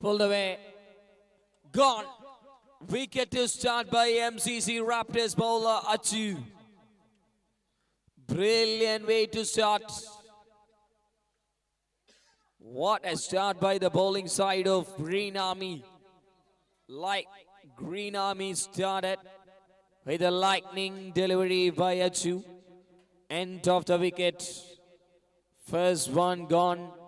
Pulled away. Gone. Wicket to start by MCC Raptors bowler Achu. Brilliant way to start. What a start by the bowling side of Green Army. Like Green Army started with a lightning delivery by Achu. End of the wicket. First one gone.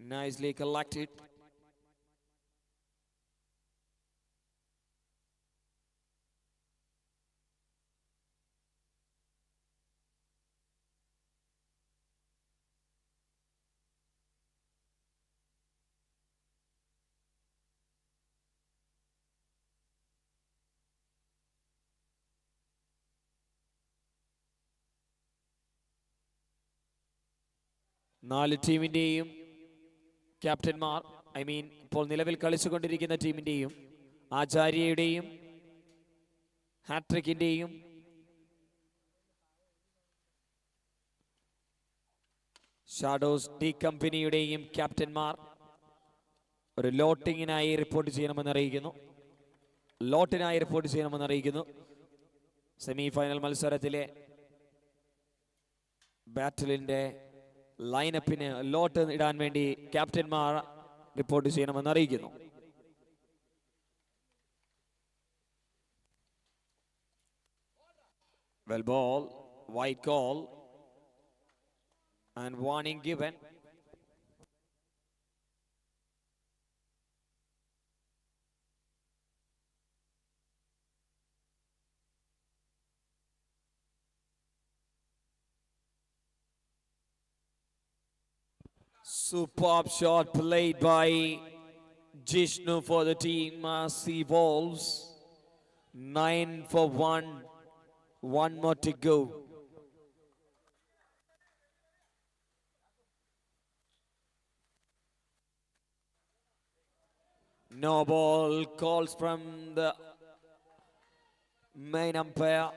Nicely collected. നാല് ടീമിന്റെയും ക്യാപ്റ്റന്മാർ I mean ഇപ്പോൾ നിലവിൽ കളിച്ചുകൊണ്ടിരിക്കുന്ന ടീമിന്റെയും ആചാര്യയുടെയും ഹാട്രിക്കിന്റെയും shadows D കമ്പനിയുടെയും ക്യാപ്റ്റന്മാർ ഒരു ലോട്ടിങ്ങിനായി report ചെയ്യണമെന്ന് അറിയിക്കുന്നു. ലോട്ടിനായി report ചെയ്യണമെന്ന് അറിയിക്കുന്നു. Semi final മത്സരത്തിലെ ബാറ്റിലിന്റെ ലൈനപ്പിന് ലോട്ട് ഇടാൻ വേണ്ടി ക്യാപ്റ്റന്മാർ റിപ്പോർട്ട് ചെയ്യണമെന്ന് അറിയിക്കുന്നു Well ball, white call, and warning given. Superb shot played by Jishnu for the team. Uh, Sea Wolves. Nine for one. One more to go. No ball calls from the main umpire.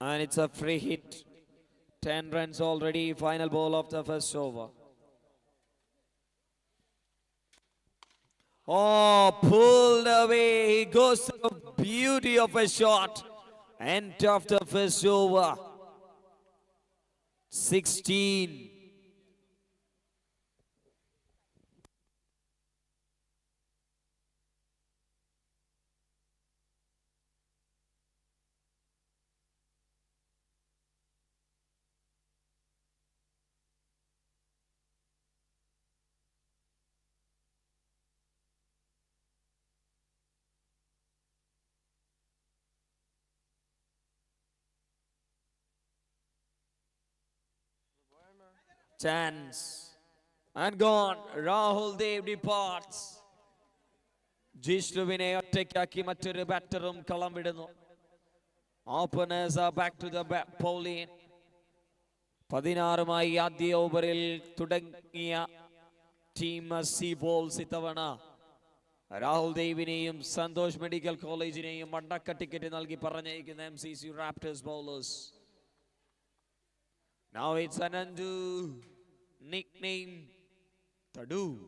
And it's a free hit. 10 runs already, final ball of the first over. Oh, pulled away. He goes to the beauty of a shot. End of the first over. 16. Chance. And gone. Rahul Dev departs. ജിഷ്ണുവിനെ ഒറ്റയ്ക്കാക്കി മറ്റൊരു ബാറ്ററും കളം വിടുന്നു openers are back to the bowling പതിനാറുമായി ആദ്യ ഓവറിൽ തുടങ്ങിയ team C balls ഇത്തവണ Rahul ദേവിനെയും Santhosh medical കോളേജിനെയും മണ്ടക്ക ticket നൽകി പറഞ്ഞയക്കുന്ന M C C Raptors bowlers Now it's Anandu, nickname Tadu.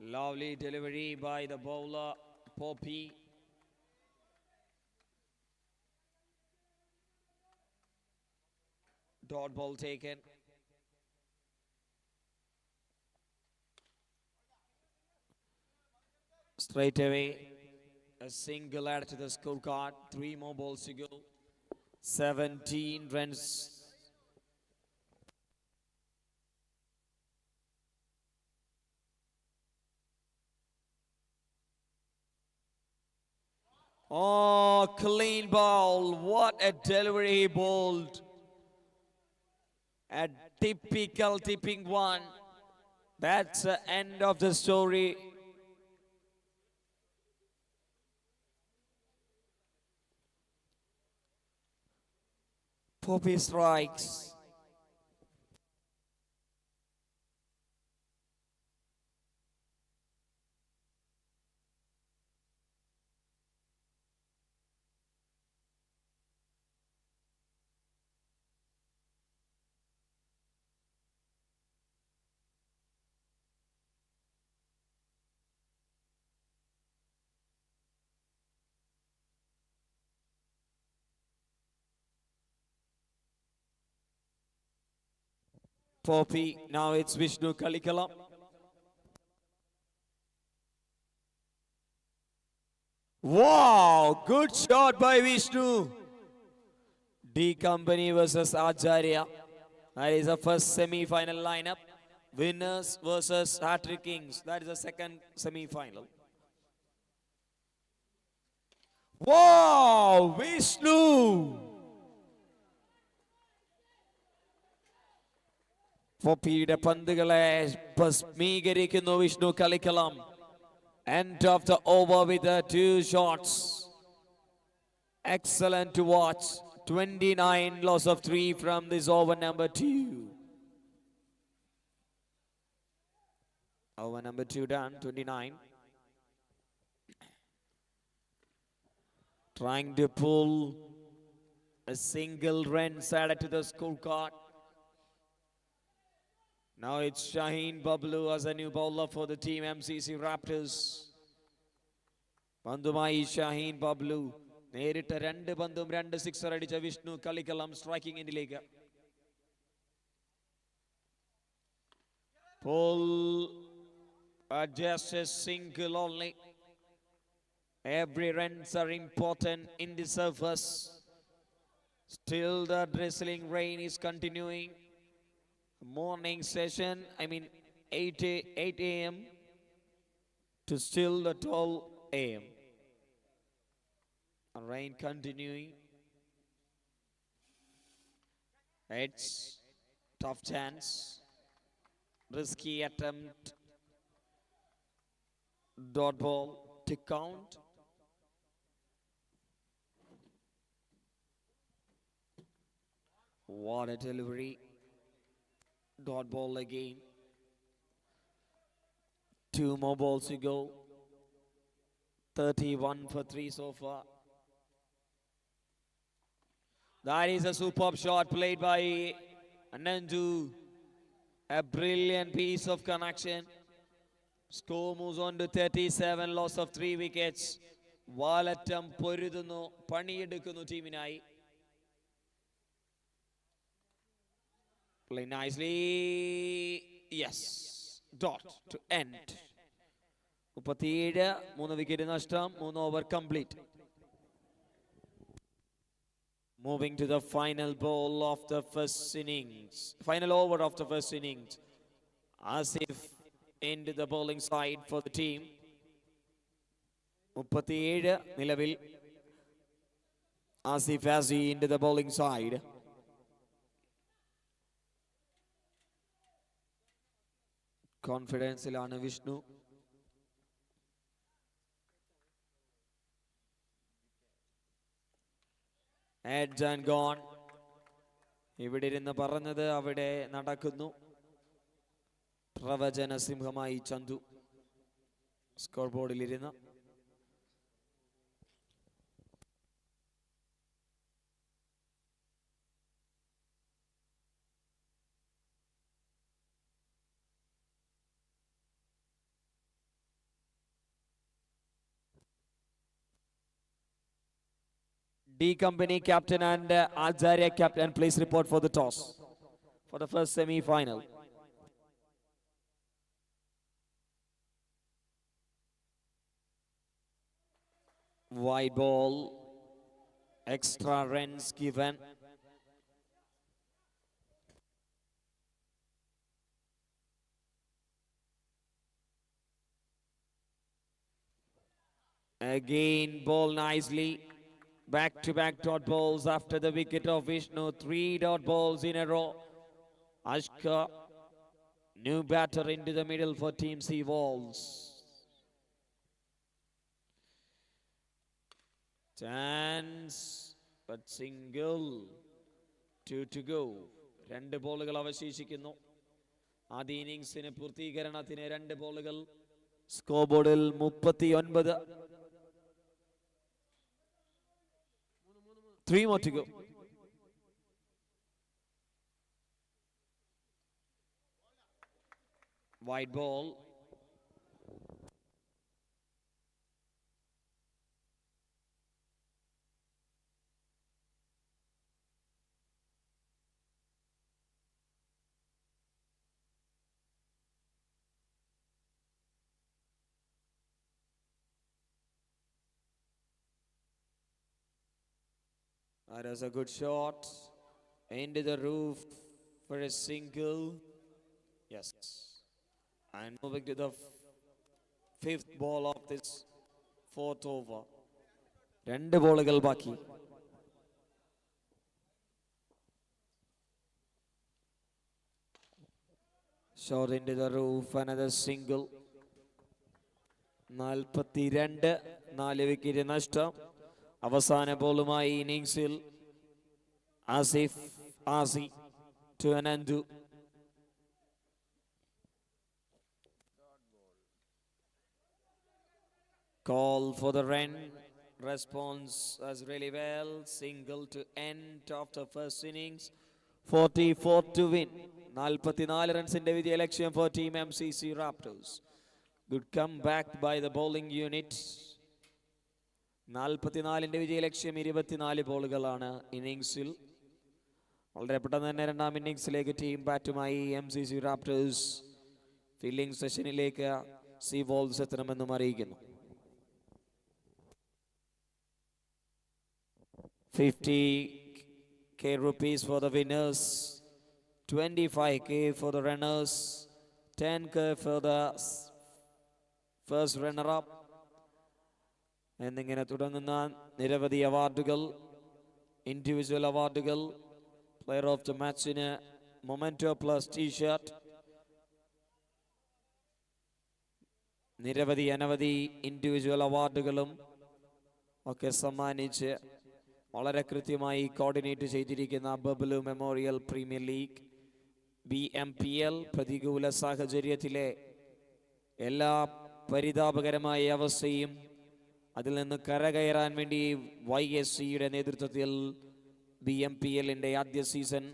Lovely delivery by the bowler, Poppy. Dot ball taken. Straight away, a single added to the scorecard. Three more balls to go. 17 runs Oh, clean ball. What a delivery he bowled. A typical tipping one. That's the end of the story. Poppy strikes. Poppy. Now it's Vishnu Kalikalam. Wow, good shot by Vishnu. D Company versus Acharya. That is the first semi-final lineup. Winners versus Hattrick Kings. That is the second semi-final. Wow, Vishnu. പൊപ്പിയുടെ പന്തുകളെ ഭസ്മീകരിക്കുന്നു Vishnu കളിക്കളം End of the over with the two shots. Excellent to watch. 29 loss of three from this over number two. Over number two done, 29. Trying to pull a single run added to the scorecard. Now it's Shaheen Bablu as a new bowler for the team MCC Raptors. പന്തുമായി ഷാഹീൻ ബബ്ലു നേരിട്ട് രണ്ട് പന്തും രണ്ട് sixer അടിച്ച വിഷ്ണു കളിക്കളം striking എൻഡിലേക്ക് Pull uh, just a single only. Every runs are important in the surface. Still the drizzling rain is continuing morning session, I mean 8 a, 8 a.m. to still the 12 a.m. Rain continuing. It's tough chance, risky attempt. Dot ball to count. What a delivery. Dot ball again. Two more balls to go. 31 for three so far. That is a superb shot played by Anandu. A brilliant piece of connection. Score moves on to 37, loss of three wickets. വാലറ്റം പൊരുതുന്നു പണിയെടുക്കുന്നു ടീമിനായി Play nicely. Yes. Dot to end. മുപ്പത്തിയേഴ് മൂന്ന് wicket നഷ്ടം മൂന്ന് over complete Moving to the final ball of the first innings. Final over of the first innings. Asif into the bowling side for the team. മുപ്പത്തിയേഴ് നിലവിൽ Asif ആസി into the bowling side. കോൺഫിഡൻസിലാണ് Vishnu. And gone ഇവിടെ ഇരുന്ന് പറഞ്ഞത് അവിടെ നടക്കുന്നു. പ്രവചന സിംഹമായി ചന്തു. സ്കോർ ബോർഡിൽ D Company captain and uh, Acharya captain please report for the toss for the first semi-final. Wide ball, extra runs given. Again, ball nicely. Back to back dot balls after the wicket of Vishnu. Three dot balls in a row. Ashka, new batter into the middle for Team C Walls. Chance, but single. Two to go. രണ്ട് ബോളുകൾ അവശേഷിക്കുന്നു ആദ്യ ഇന്നിങ്സിന് പൂർത്തീകരണത്തിന് രണ്ട് ബോളുകൾ score ബോർഡിൽ മുപ്പത്തി ഒൻപത് three more to go. Wide ball. That is a good shot. Into the roof for a single. Yes. And moving to the fifth ball of this fourth over. രണ്ട് ബോളുകൾ ബാക്കി Shot into the roof, another single. നാൽപ്പത്തിരണ്ട് നാല് wicket നഷ്ടം അവസാന ബോളുമായി ഇന്നിങ്സിൽ Asif ആസി to Anandu Call for the run. Response as really well. Single to end of the first innings. 44 to win. 44 റൺസിന്റെ വിജയ ലക്ഷ്യം for team MCC Raptors. Good comeback by the bowling unit. നാൽപ്പത്തിനാലിന്റെ വിജയലക്ഷ്യം ഇരുപത്തിനാല് ബോളുകളാണ് ഇന്നിങ്സിൽ വളരെ പെട്ടെന്ന് തന്നെ രണ്ടാം ഇന്നിങ്സിലേക്ക് team ബാറ്റുമായി M C C Raptors fielding സെഷനിലേക്ക് സി ബോൾസ് എത്തണമെന്നും അറിയിക്കുന്നു. Fifty K rupees for the winners twenty five K for the runners ten K for the first runner up എന്നിങ്ങനെ തുടങ്ങുന്ന നിരവധി അവാർഡുകൾ ഇൻഡിവിജ്വൽ അവാർഡുകൾ പ്ലെയർ ഓഫ് ദ മാച്ചിന് memento plus T shirt നിരവധി അനവധി ഇൻഡിവിജ്വൽ അവാർഡുകളും ഒക്കെ സമ്മാനിച്ച് വളരെ കൃത്യമായി കോർഡിനേറ്റ് ചെയ്തിരിക്കുന്ന Bablu memorial premier league B M P L പ്രതികൂല സാഹചര്യത്തിലെ എല്ലാ പരിതാപകരമായ അവസ്ഥയും അതിൽ നിന്ന് കരകയറാൻ വേണ്ടി വൈ എസ് സിയുടെ നേതൃത്വത്തിൽ ബി എം പി എല്ലിന്റെ ആദ്യ സീസൺ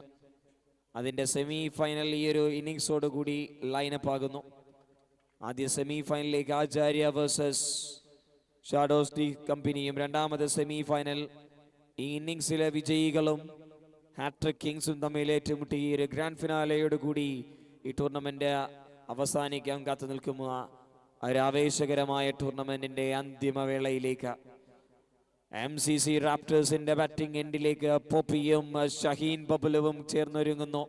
അതിന്റെ സെമി ഫൈനൽ ഈ ഒരു ഇന്നിങ്സോട് കൂടി ലൈനപ്പ് ആകുന്നു. ആദ്യ സെമി ഫൈനലിലേക്ക് ആചാര്യ വേഴ്സസ് ഷാഡോസ് ഡി കമ്പനിയും രണ്ടാമത് സെമി ഫൈനൽ ഈ ഇന്നിങ്സിലെ വിജയികളും ഹാട്രിക് കിങ്സും തമ്മിൽ ഏറ്റുമുട്ടി ഒരു ഗ്രാൻഡ് ഫിനാലയോടുകൂടി ഈ ടൂർണമെന്റ് അവസാനിക്കാൻ കാത്തു നിൽക്കുന്ന ഒരു ആവേശകരമായ ടൂർണമെന്റിന്റെ അന്തിമവേളയിലേക്ക്. എം സി സി റാപ്റ്റേഴ്സിന്റെ ബാറ്റിംഗ് എൻഡിലേക്ക് പോപ്പിയും ഷഹീൻ ബബുലവും ചേർന്നൊരുങ്ങുന്നു.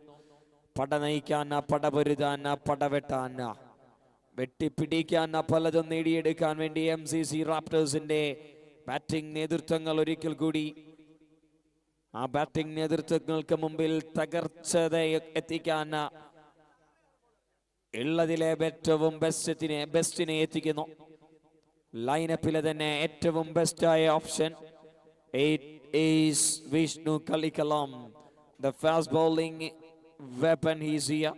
പട നയിക്കാൻ പട പൊരുതാൻ പട വെട്ടാൻ. വെട്ടിപ്പിടിക്കാൻ പലതും നേടിയെടുക്കാൻ വേണ്ടി എം സി സി റാപ്റ്റേഴ്സിന്റെ ബാറ്റിംഗ് നേതൃത്വങ്ങൾ ഒരിക്കൽ കൂടി. ആ ബാറ്റിംഗ് നേതൃത്വങ്ങൾക്ക് മുമ്പിൽ തകർച്ചത എത്തിക്കാൻ ഉള്ളതിലെ ഏറ്റവും ബെസ്റ്റിനെ ബെസ്റ്റിനെ എത്തിക്കുന്നു. ലൈനപ്പിലെ തന്നെ ഏറ്റവും ബെസ്റ്റായ option Vishnu Kalikkalam the fast bowling weapon easier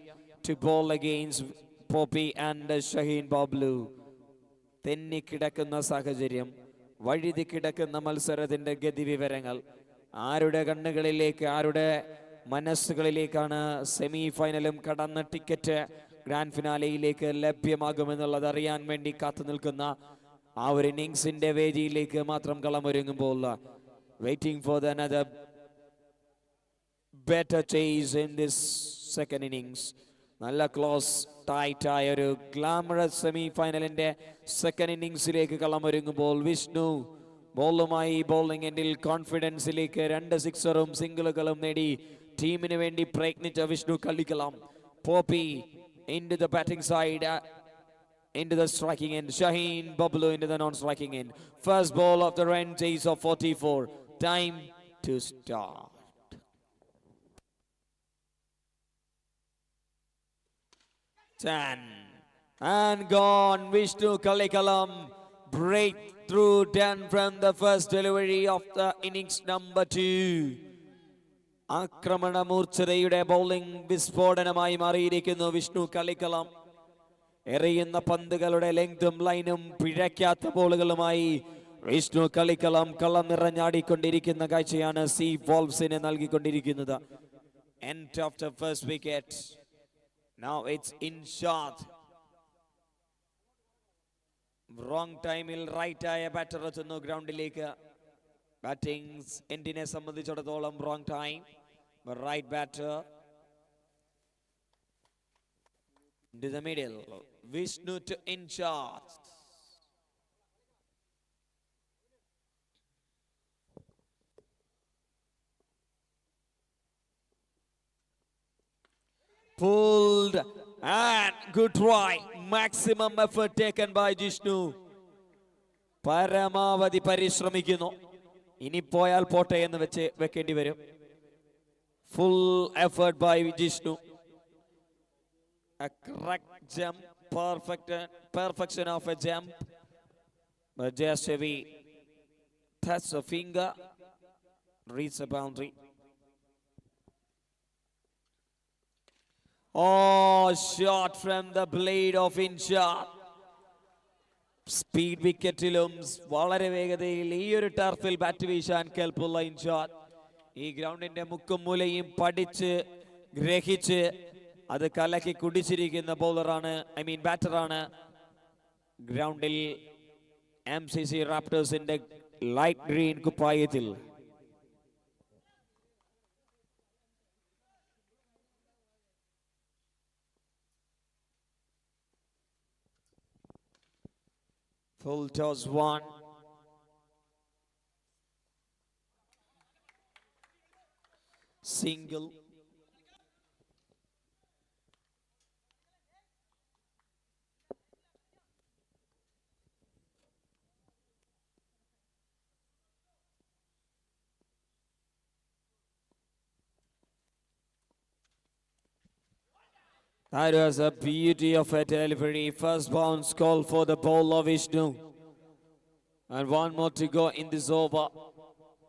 to bowl against Poppy and Shaheen Bablu തെന്നിക്കിടക്കുന്ന സാഹചര്യം വഴുതി കിടക്കുന്ന മത്സരത്തിന്റെ ഗതിവിവരങ്ങൾ. ആരുടെ കണ്ണുകളിലേക്ക് ആരുടെ മനസ്സുകളിലേക്കാണ് സെമി ഫൈനലും കടന്ന ടിക്കറ്റ് ഗ്രാൻഡ് ഫിനാലയിലേക്ക് ലഭ്യമാകുമെന്നുള്ളത് അറിയാൻ വേണ്ടി കാത്തു നിൽക്കുന്ന ആ ഒരു ഇന്നിങ്സിന്റെ വേദിയിലേക്ക് മാത്രം കളമൊരുങ്ങുമ്പോൾ waiting for the another better chase in this second innings നല്ല ക്ലോസ് ടൈറ്റ് ആയ ഒരു ഗ്ലാമറസ് സെമി ഫൈനലിന്റെ സെക്കൻഡ് ഇന്നിങ്സിലേക്ക് കളമൊരുങ്ങുമ്പോൾ വിഷ്ണു ബോളുമായി ബോളിംഗ് എൻഡിൽ കോൺഫിഡൻസിലേക്ക് രണ്ട് സിക്സറും സിംഗിളുകളും നേടി ടീമിന് വേണ്ടി പ്രയത്നിച്ച Vishnu Kalikkalam. Poppy into the batting side. Uh, into the striking end. Shaheen Bablu into the non-striking end. First ball of the rent is of 44. Time to start. Ten. And gone. Vishnu Kalikalam. Breakthrough done from the first delivery of the innings number two. ആക്രമണമൂർച്ഛതയുടെ bowling വിസ്ഫോടനമായി മാറിയിരിക്കുന്നു വിഷ്ണു കളിക്കളം. എറിയുന്ന പന്തുകളുടെ ലെങ്തും ലൈനും പിഴയ്ക്കാത്ത ബോളുകളുമായി വിഷ്ണു കളിക്കളം കള്ളം നിറഞ്ഞാടിക്കൊണ്ടിരിക്കുന്ന കാഴ്ചയാണ് C വോൾസിന് നൽകിക്കൊണ്ടിരിക്കുന്നത്. End of the first wicket now it's shot wrong ടൈമിൽ right ആയ ബാറ്റർ എത്തുന്നു ഗ്രൗണ്ടിലേക്ക് ബാറ്റിംഗ് എൻഡിനെ സംബന്ധിച്ചിടത്തോളം wrong time Right batter into the middle. Vishnu to in charge. Pulled and good try. Maximum effort taken by Jishnu. പരമാവധി പരിശ്രമിക്കുന്നു ഇനി പോയാൽ പോട്ടെ എന്ന് വെച്ച് വെക്കേണ്ടി വരും full effort by Jishnu jump, perfect perfection of a jump. Wee touch a finger, the boundary. Oh, shot from the blade of Inshad. Speed വിക്കറ്റിലും വളരെ വേഗതയിൽ ഈ ഒരു ടർഫിൽ ബാറ്റ് വീശാൻ കേൾപ്പുള്ള ഇൻഷാദ് ഈ ഗ്രൗണ്ടിന്റെ മുക്കും മൂലയും പഠിച്ച് ഗ്രഹിച്ച് അത് കലക്കി കുടിച്ചിരിക്കുന്ന ബൗളറാണ് ഐ മീൻ ബാറ്ററാണ് ഗ്രൗണ്ടിൽ എം സി സി റാപ്റ്റേഴ്സിന്റെ light green കുപ്പായത്തിൽ full toss one. Single. That was a beauty of a delivery. First bounce call for the ball of Vishnu. And one more to go in this over.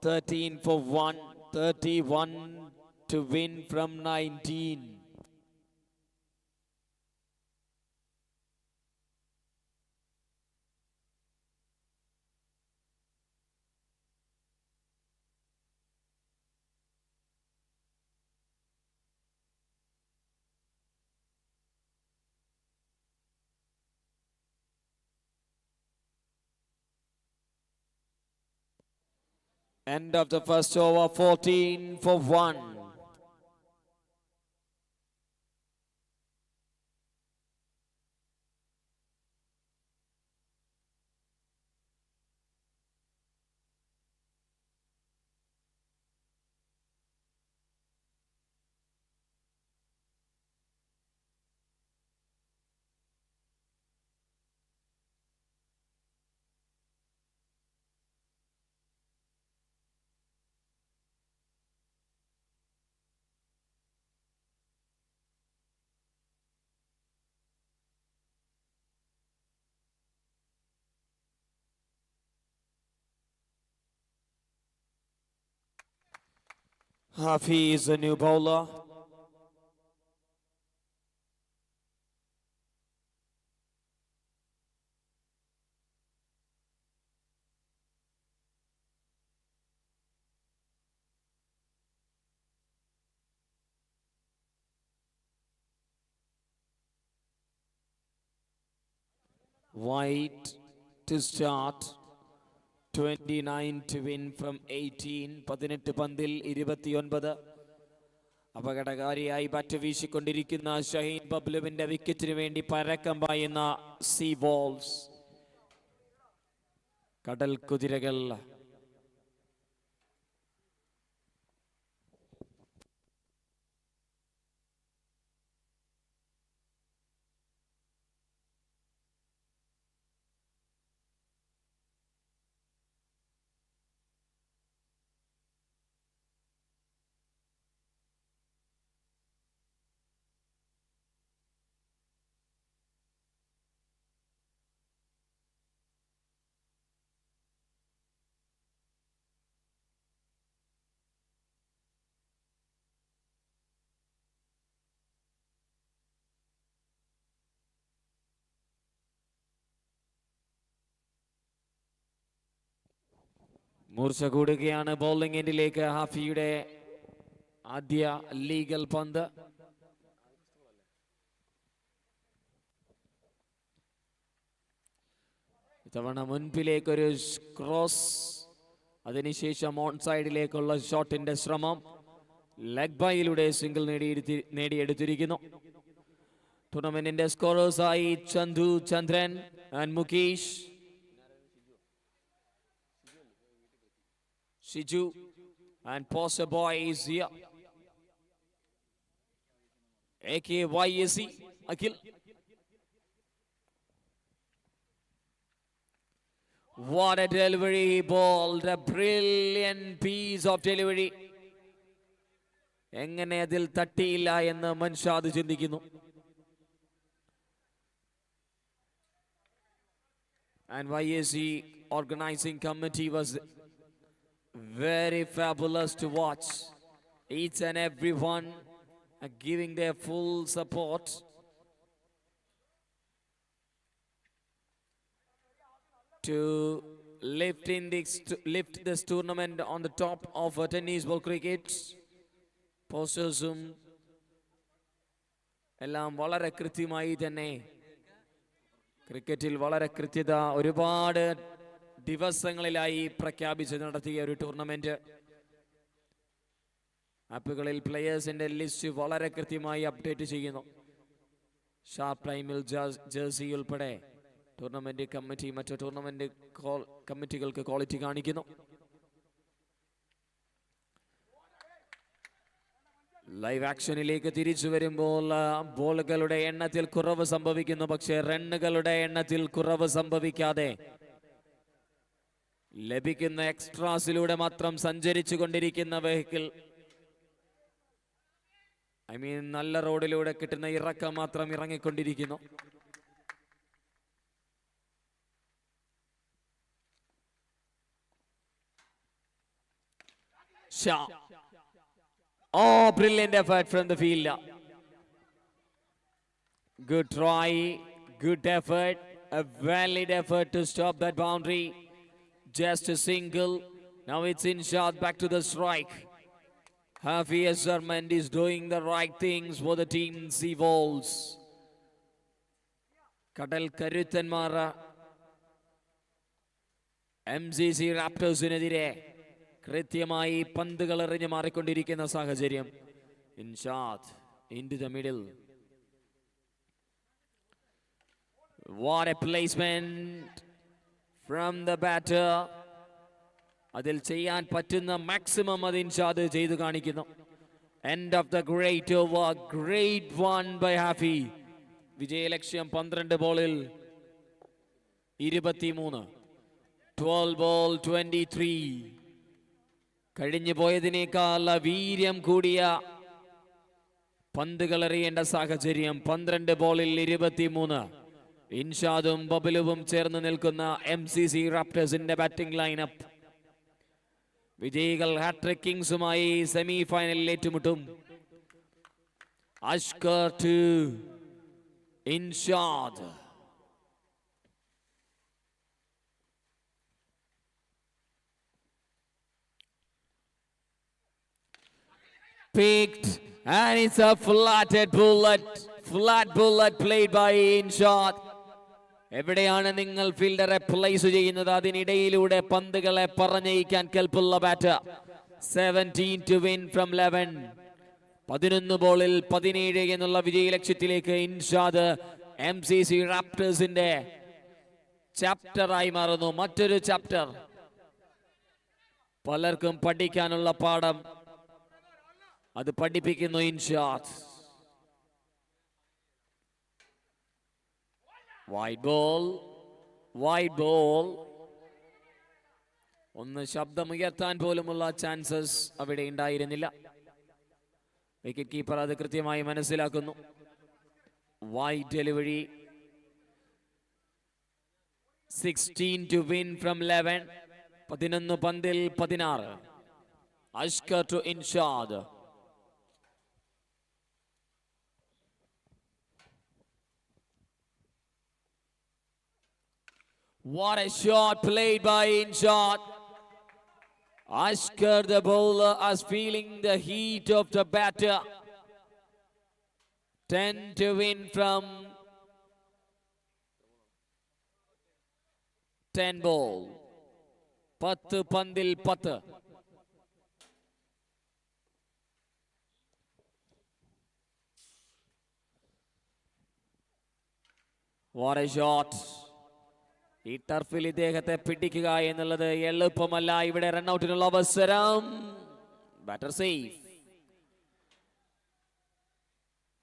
13 for 1. 31 to win from 19. End of the first over, 14 for 1. Hafiz Anubola. White to start. 29 to win from 18 പതിനെട്ട് പന്തിൽ ഇരുപത്തിയൊൻപത്. അപകടകാരിയായി bat വീശിക്കൊണ്ടിരിക്കുന്ന Shaheen ബബ്ലുവിന്റെ വിക്കറ്റിന് വേണ്ടി പരക്കം പായുന്ന C balls കടൽ കുതിരകൾ മൂർച്ച കൂടുകയാണ് ബോളിംഗ് എൻഡിലേക്ക് ഹാഫിയുടെ ആദ്യ ലീഗൽ പന്ത്. ഇത്തവണ മുൻപിലേക്കൊരു ക്രോസ് അതിനുശേഷം ഓൺ സൈഡിലേക്കുള്ള ഷോട്ടിന്റെ ശ്രമം ലെഗ് ബൈയിലൂടെ സിംഗിൾ നേടിയെടുത്തി നേടിയെടുത്തിരിക്കുന്നു. ടൂർണമെന്റിന്റെ സ്കോറേഴ്സായി Chandu Chandran and Mukesh. Shiju and poster boy is here A K Y A C Akhil What a delivery ball, a brilliant piece of delivery. എങ്ങനെ അതിൽ തട്ടിയില്ല എന്ന് മൻഷാദ് ചിന്തിക്കുന്നു. And Y S C organising committee was very fabulous to watch. Each and every one are giving their full support. To lift in this lift this tournament on the top of a tennis ball cricket. പോസ്റ്റേഴ്സും എല്ലാം വളരെ കൃത്യമായി തന്നെ ക്രിക്കറ്റിൽ വളരെ കൃത്യത ഒരുപാട് ദിവസങ്ങളിലായി പ്രഖ്യാപിച്ച് നടത്തിയ ഒരു ടൂർണമെന്റ്. ആപ്പുകളിൽ പ്ലെയേഴ്സിന്റെ ലിസ്റ്റ് വളരെ കൃത്യമായി അപ്ഡേറ്റ് ചെയ്യുന്നു. ഷാർപ്പ് ടൈമിൽ ജേഴ്സി ഉൾപ്പെടെ ടൂർണമെന്റ് കമ്മിറ്റി മറ്റു ടൂർണമെന്റ് കമ്മിറ്റികൾക്ക് ക്വാളിറ്റി കാണിക്കുന്നു. ലൈവ് ആക്ഷനിലേക്ക് തിരിച്ചു വരുമ്പോൾ ബോളുകളുടെ എണ്ണത്തിൽ കുറവ് സംഭവിക്കുന്നു. പക്ഷേ റണ്ണുകളുടെ എണ്ണത്തിൽ കുറവ് സംഭവിക്കാതെ ലഭിക്കുന്ന എക്സ്ട്രാസിലൂടെ മാത്രം സഞ്ചരിച്ചു കൊണ്ടിരിക്കുന്ന വെഹിക്കിൾ. ഐ മീൻ നല്ല റോഡിലൂടെ കിട്ടുന്ന ഇറക്കം മാത്രം ഇറങ്ങിക്കൊണ്ടിരിക്കുന്നു. ഓ brilliant effort from the field good try good effort a valid effort to stop that boundary Just a single. Now it's in shot back to the strike. Hafi Azarmand is doing the right things for the team Seawolves. കടൽ കരുത്തന്മാർ M C C റാപ്റ്റേഴ്സിനെതിരെ കൃത്യമായി പന്തുകൾ എറിഞ്ഞ് മാറിക്കൊണ്ടിരിക്കുന്ന സാഹചര്യം Inshad into the middle what a placement From the bat അതിൽ ചെയ്യാൻ പറ്റുന്ന maximum അത് ഇൻഷാദ് ചെയ്തു കാണിക്കുന്നു. End of the great over great one by Hafi വിജയലക്ഷ്യം പന്ത്രണ്ട് ബോളിൽ ഇരുപത്തിമൂന്ന്. ട്വൽവ് ബോൾ ട്വന്റി ത്രീ കഴിഞ്ഞു പോയതിനേക്കാൾ വീര്യം കൂടിയ പന്തുകൾ എറിയേണ്ട സാഹചര്യം പന്ത്രണ്ട് ബോളിൽ ഇരുപത്തിമൂന്ന്. ഇൻഷാദും ബബലുവും ചേർന്ന് നിൽക്കുന്ന എം സി സി റാപ്റ്റേഴ്സിന്റെ ബാറ്റിംഗ് ലൈനപ്പ് വിജയികൾ ഹാട്രിക് കിങ്സുമായി സെമി ഫൈനലിൽ ഏറ്റുമുട്ടും. Ashkar to Inshad. Picked and it's a flatted bullet. Flat bullet played by Inshad. എവിടെയാണ് നിങ്ങൾ ഫീൽഡറെ പ്ലേസ് ചെയ്യുന്നത്? അതിനിടയിലൂടെ പന്തുകളെ പറഞ്ഞയിക്കാൻ കെൽപ്പുള്ള bat seventeen to win from eleven പതിനൊന്ന് ബോളിൽ പതിനേഴ് എന്നുള്ള വിജയ ലക്ഷ്യത്തിലേക്ക് ഇൻഷാദ് എം സി സി റാപ്റ്റേഴ്സിന്റെ ചാപ്റ്ററായി മാറുന്നു. മറ്റൊരു ചാപ്റ്റർ. പലർക്കും പഠിക്കാനുള്ള പാഠം. അത് പഠിപ്പിക്കുന്നു Inshad. Wide ball white ball ഒന്ന് ശബ്ദമുയർത്താൻ പോലുമുള്ള ചാൻസസ് അവിടെ ഉണ്ടായിരുന്നില്ല. വിക്കറ്റ് കീപ്പർ അത് കൃത്യമായി മനസ്സിലാക്കുന്നു. White delivery sixteen to win from eleven പതിനൊന്ന് പന്തിൽ പതിനാറ്. Ashkar to Inshad What a shot played by Inshot. Ashkar, the bowler, is feeling the heat of the batter. 10 to win from 10 ball. 10 pandil 10. What a shot. ഈ ടർഫിൽ ഇദ്ദേഹത്തെ പിടിക്കുക എന്നുള്ളത് എളുപ്പമല്ല. ഇവിടെ റൺഔട്ടിനുള്ള അവസരം. ബാറ്റർ സേഫ്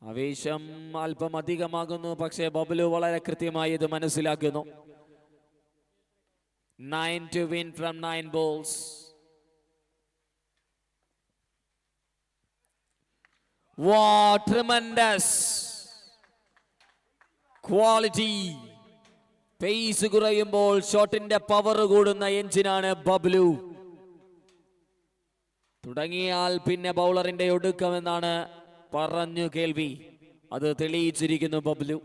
ആവേശം അല്പം അധികമാകുന്നു പക്ഷേ ബബ്ലു വളരെ കൃത്യമായി ഇത് മനസ്സിലാക്കുന്നു. Nine to win from nine balls what tremendous quality pace കുറയുമ്പോൾ ഷോട്ടിന്റെ പവർ കൂടുന്ന എഞ്ചിനാണ് ബബ്ലു തുടങ്ങിയാൽ പിന്നെ ബൗളറിന്റെ ഒടുക്കമെന്നാണ് പറഞ്ഞു കേൾവി. അത് തെളിയിച്ചിരിക്കുന്നു ബബ്ലു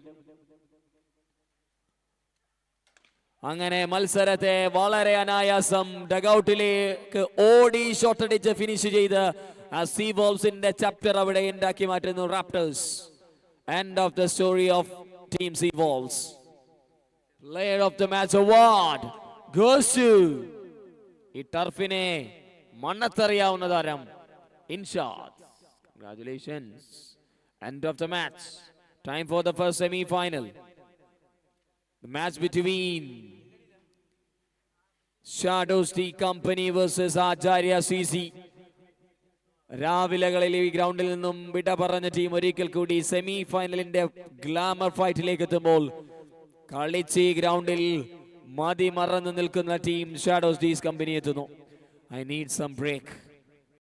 അങ്ങനെ മത്സരത്തെ വളരെ അനായാസം ഡഗൌട്ടിലേക്ക് ഓടി ഷോട്ടടിച്ച് ഫിനിഷ് ചെയ്ത് സീ ചാപ്റ്റർ അവിടെ ഉണ്ടാക്കി മാറ്റുന്നു Raptors end of the story of team C balls player of the match award goes to ഈ ടർഫിനെ മണ്ണത്തറിയാവുന്ന താരം Inshad. Congratulations end of the match time for the first semi final match between shadows D company versus Acharya C C രാവിലകളിൽ ഈ ഗ്രൗണ്ടിൽ നിന്നും വിട പറഞ്ഞ team ഒരിക്കൽ കൂടി സെമി ഫൈനലിന്റെ ഗ്ലാമർ ഫൈറ്റിലേക്ക് എത്തുമ്പോൾ കളിച്ച് ഗ്രൗണ്ടിൽ മതി മറന്നു നിൽക്കുന്ന ടീം ഷാഡോസ് ഡീസ് കമ്പനി എത്തുന്നു. I need some break